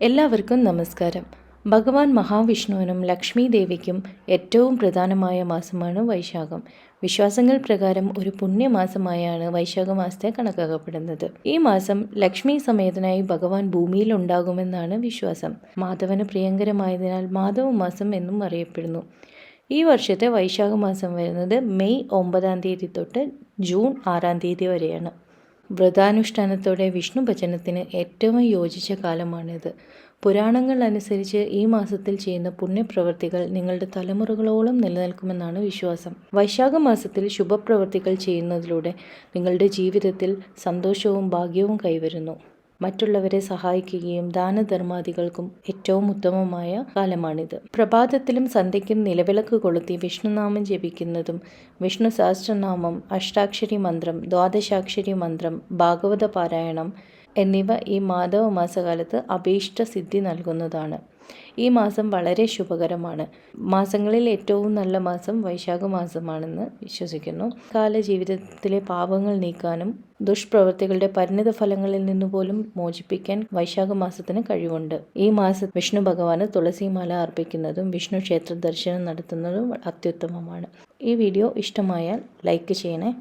എല്ലാവർക്കും നമസ്കാരം. ഭഗവാൻ മഹാവിഷ്ണുവിനും ലക്ഷ്മി ദേവിക്കും ഏറ്റവും പ്രധാനമായ മാസമാണ് വൈശാഖം. വിശ്വാസങ്ങൾ പ്രകാരം ഒരു പുണ്യമാസമായാണ് വൈശാഖ മാസത്തെ കണക്കാക്കപ്പെടുന്നത്. ഈ മാസം ലക്ഷ്മി സമേതനായി ഭഗവാൻ ഭൂമിയിൽ ഉണ്ടാകുമെന്നാണ് വിശ്വാസം. മാധവന് പ്രിയങ്കരമായതിനാൽ മാധവ മാസം എന്നും അറിയപ്പെടുന്നു. ഈ വർഷത്തെ വൈശാഖ മാസം വരുന്നത് മെയ് ഒമ്പതാം തീയതി തൊട്ട് ജൂൺ ആറാം തീയതി വരെയാണ്. വ്രതാനുഷ്ഠാനത്തോടെ വിഷ്ണു ഭജനത്തിന് ഏറ്റവും യോജിച്ച കാലമാണിത്. പുരാണങ്ങൾ അനുസരിച്ച് ഈ മാസത്തിൽ ചെയ്യുന്ന പുണ്യപ്രവൃത്തികൾ നിങ്ങളുടെ തലമുറകളോളം നിലനിൽക്കുമെന്നാണ് വിശ്വാസം. വൈശാഖ മാസത്തിൽ ശുഭപ്രവൃത്തികൾ ചെയ്യുന്നതിലൂടെ നിങ്ങളുടെ ജീവിതത്തിൽ സന്തോഷവും ഭാഗ്യവും കൈവരുന്നു. മറ്റുള്ളവരെ സഹായിക്കുകയും ദാനധർമാദികൾക്കും ഏറ്റവും ഉത്തമമായ കാലമാണിത്. പ്രഭാതത്തിലും സന്ധ്യയ്ക്കും നിലവിളക്ക് കൊളുത്തി വിഷ്ണുനാമം ജപിക്കുന്നതും വിഷ്ണു സഹസ്രനാമം അഷ്ടാക്ഷരി മന്ത്രം ദ്വാദശാക്ഷരി മന്ത്രം ഭാഗവത പാരായണം എന്നിവ ഈ മാധവ മാസകാലത്ത് അഭീഷ്ട സിദ്ധി നൽകുന്നതാണ്. ഈ മാസം വളരെ ശുഭകരമാണ്. മാസങ്ങളിൽ ഏറ്റവും നല്ല മാസം വൈശാഖ മാസമാണെന്ന് വിശ്വസിക്കുന്നു. കാല ജീവിതത്തിലെ പാപങ്ങൾ നീക്കാനും ദുഷ്പ്രവൃത്തികളുടെ പരിണിത ഫലങ്ങളിൽ നിന്ന് പോലും മോചിപ്പിക്കാൻ വൈശാഖ മാസത്തിന് കഴിവുണ്ട്. ഈ മാസം വിഷ്ണു ഭഗവാന് തുളസിമാല അർപ്പിക്കുന്നതും വിഷ്ണു ക്ഷേത്ര ദർശനം നടത്തുന്നതും അത്യുത്തമമാണ്. ഈ വീഡിയോ ഇഷ്ടമായാൽ ലൈക്ക് ചെയ്യണേ.